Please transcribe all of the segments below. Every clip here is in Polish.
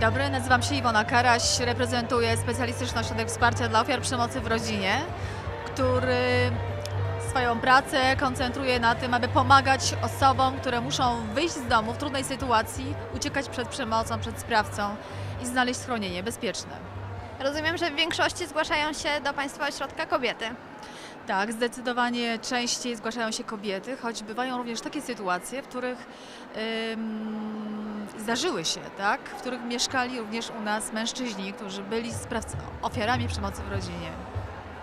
Dobry, nazywam się Iwona Karaś, reprezentuję specjalistyczny ośrodek wsparcia dla ofiar przemocy w rodzinie, który swoją pracę koncentruje na tym, aby pomagać osobom, które muszą wyjść z domu w trudnej sytuacji, uciekać przed przemocą, przed sprawcą i znaleźć schronienie bezpieczne. Rozumiem, że w większości zgłaszają się do Państwa ośrodka kobiety. Tak, zdecydowanie częściej zgłaszają się kobiety, choć bywają również takie sytuacje, w których ym, zdarzyły się, tak, w których mieszkali również u nas mężczyźni, którzy byli ofiarami przemocy w rodzinie.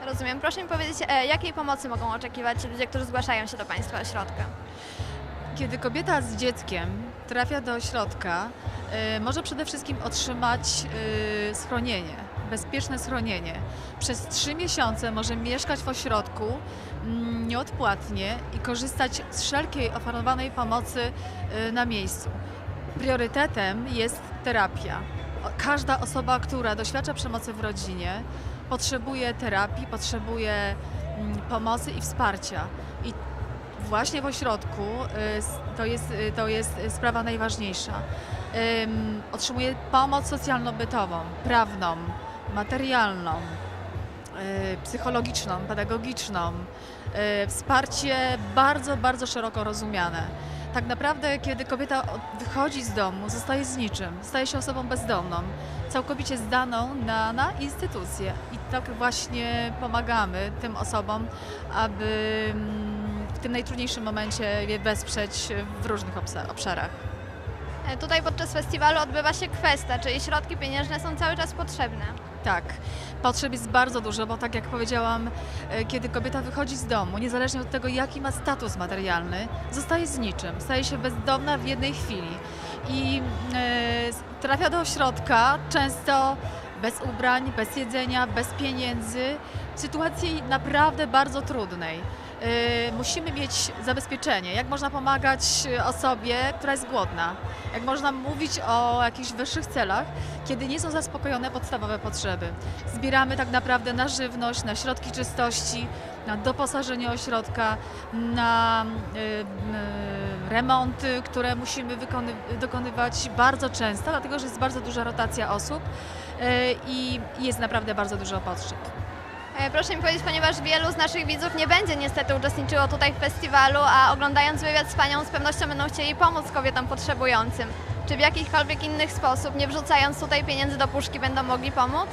Rozumiem. Proszę mi powiedzieć, e, jakiej pomocy mogą oczekiwać ludzie, którzy zgłaszają się do Państwa ośrodka? Kiedy kobieta z dzieckiem trafia do ośrodka, y, może przede wszystkim otrzymać y, schronienie, bezpieczne schronienie. Przez trzy miesiące może mieszkać w ośrodku mm, nieodpłatnie i korzystać z wszelkiej oferowanej pomocy y, na miejscu. Priorytetem jest terapia. Każda osoba, która doświadcza przemocy w rodzinie, potrzebuje terapii, potrzebuje mm, pomocy i wsparcia. I właśnie w ośrodku y, to jest, y, to jest sprawa najważniejsza. Ym, Otrzymuje pomoc socjalno-bytową, prawną, materialną, y, psychologiczną, pedagogiczną, y, wsparcie bardzo, bardzo szeroko rozumiane. Tak naprawdę, kiedy kobieta od- wychodzi z domu, zostaje z niczym, staje się osobą bezdomną, całkowicie zdaną na, na instytucje. I tak właśnie pomagamy tym osobom, aby mm, w tym najtrudniejszym momencie je wesprzeć w różnych obszarach. E, Tutaj podczas festiwalu odbywa się kwesta, czyli środki pieniężne są cały czas potrzebne. Tak, potrzeb jest bardzo dużo, bo tak jak powiedziałam, e, kiedy kobieta wychodzi z domu, niezależnie od tego, jaki ma status materialny, zostaje z niczym, staje się bezdomna w jednej chwili. I e, trafia do ośrodka często bez ubrań, bez jedzenia, bez pieniędzy, w sytuacji naprawdę bardzo trudnej. E, Musimy mieć zabezpieczenie. Jak można pomagać osobie, która jest głodna? Jak można mówić o jakichś wyższych celach, kiedy nie są zaspokojone podstawowe potrzeby. Zbieramy tak naprawdę na żywność, na środki czystości, na doposażenie ośrodka, na y, y, remonty, które musimy dokonywać bardzo często, dlatego że jest bardzo duża rotacja osób y, i jest naprawdę bardzo dużo potrzeb. E, Proszę mi powiedzieć, ponieważ wielu z naszych widzów nie będzie niestety uczestniczyło tutaj w festiwalu, a oglądając wywiad z Panią z pewnością będą chcieli pomóc kobietom potrzebującym. Czy w jakikolwiek innych sposób, nie wrzucając tutaj pieniędzy do puszki, będą mogli pomóc?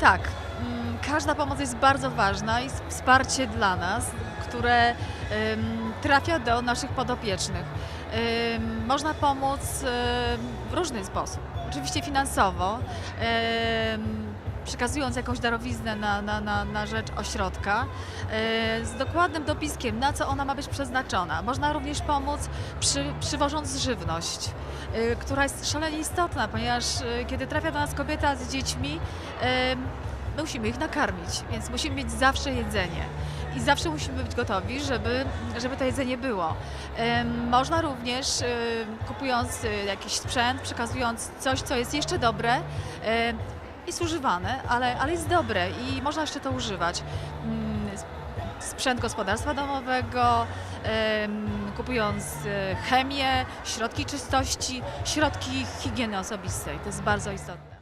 Tak, mm, każda pomoc jest bardzo ważna i wsparcie dla nas, które trafia do naszych podopiecznych. Można pomóc w różny sposób. Oczywiście finansowo, przekazując jakąś darowiznę na, na, na, na rzecz ośrodka, y, z dokładnym dopiskiem, na co ona ma być przeznaczona. Można również pomóc przy, przywożąc żywność, y, która jest szalenie istotna, ponieważ y, kiedy trafia do nas kobieta z dziećmi, musimy ich nakarmić, więc musimy mieć zawsze jedzenie. I zawsze musimy być gotowi, żeby, żeby to jedzenie było. Można również, kupując y, jakiś sprzęt, przekazując coś, co jest jeszcze dobre, jest używane, ale, ale jest dobre i można jeszcze to używać. Ym, Sprzęt gospodarstwa domowego, kupując y, chemię, środki czystości, środki higieny osobistej. To jest bardzo istotne.